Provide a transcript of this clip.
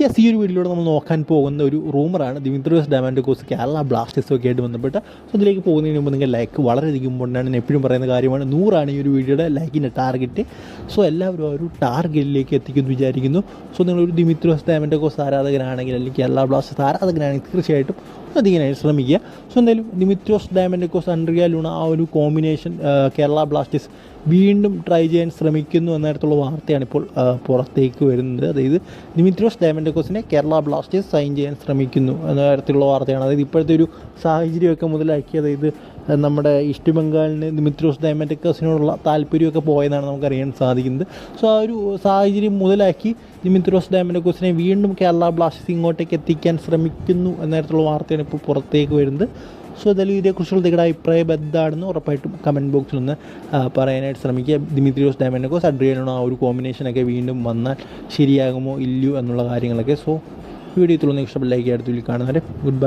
Yes ഈ ഒരു വീഡിയോയിലൂടെ നമ്മൾ നോക്കാൻ പോകുന്ന ഒരു റൂമറാണ് ദിമിത്രിയോസ് ഡാമാൻഡോക്കോസ് കേരള ബ്ലാസ്റ്റേഴ്സൊക്കെ ആയിട്ട് ബന്ധപ്പെട്ട്. സോ ഇതിലേക്ക് പോകുന്നതിന് മുമ്പ് നിങ്ങൾ ലൈക്ക് വളരെ വളരെയധികം ഇമ്പോർട്ടന്റ് ഞാൻ എപ്പോഴും പറയുന്ന കാര്യമാണ്. നൂറാണ് ഈ ഒരു വീഡിയോയുടെ ലൈക്കിന്റെ ടാർഗറ്റ് സോ എല്ലാവരും ആ ഒരു ടാർഗറ്റിലേക്ക് എത്തിക്കുമെന്ന് വിചാരിക്കുന്നു. സോ നിങ്ങളൊരു ദിമിത്രിയോസ് ഡാമാൻഡോക്കോസ് ആരാധകനാണെങ്കിൽ അല്ലെങ്കിൽ കേരള ബ്ലാസ്റ്റേഴ്സ് ആരാധകനാണെങ്കിൽ തീർച്ചയായിട്ടും അതിങ്ങനെ ശ്രമിക്കുക. സോ എന്തായാലും ഡിമിത്രോസ് ഡയമൻഡ് കോസ് അൻഡ്രിയ ലൂണ ആ ഒരു കോമ്പിനേഷൻ കേരള ബ്ലാസ്റ്റേഴ്സ് വീണ്ടും ട്രൈ ചെയ്യാൻ ശ്രമിക്കുന്നു എന്നിടത്തുള്ള വാർത്തയാണ് ഇപ്പോൾ പുറത്തേക്ക് വരുന്നത്. അതായത് Dimitrios diamond കോസിനെ Kerala Blasters sign ചെയ്യാൻ ശ്രമിക്കുന്നു എന്ന തരത്തിലുള്ള വാർത്തയാണ്. അതായത് ഇപ്പോഴത്തെ ഒരു സാഹചര്യമൊക്കെ മുതലാക്കി അതായത് നമ്മുടെ ഈസ്റ്റ് ബംഗാളിന് ദിമിത്രിയോസ് ഡാമൻഡോക്കോസിനോടുള്ള താല്പര്യമൊക്കെ പോയതാണ് നമുക്കറിയാൻ സാധിക്കുന്നത്. സോ ആ ഒരു സാഹചര്യം മുതലാക്കി ദിമിത്രോസ് ഡയമൻഡ് കോസിനെ വീണ്ടും കേരള ബ്ലാസ്റ്റേഴ്സ് ഇങ്ങോട്ടേക്ക് എത്തിക്കാൻ ശ്രമിക്കുന്നു എന്ന തരത്തിലുള്ള വാർത്തയാണ് ഇപ്പോൾ പുറത്തേക്ക് വരുന്നത്. സോ എന്തായാലും ഇതേക്കുറിച്ചുള്ള നിങ്ങളുടെ അഭിപ്രായം എന്താണെന്ന് ഉറപ്പായിട്ടും കമന്റ് ബോക്സിൽ ഒന്ന് പറയാനായിട്ട് ശ്രമിക്കുക. ദിമിത്രിയോസ് ഡാമൻഡോക്കോസ് അഡ്രിയാനോ ആ ഒരു കോമ്പിനേഷനൊക്കെ വീണ്ടും വന്നാൽ ശരിയാകുമോ ഇല്ലയോ എന്നുള്ള കാര്യങ്ങളൊക്കെ. സോ വീഡിയോ ഇത്രയൊന്നും ഇഷ്ടപ്പെട്ട ലൈക്ക് അടുത്തുള്ളിൽ കാണുന്നവരെ ഗുഡ് ബൈ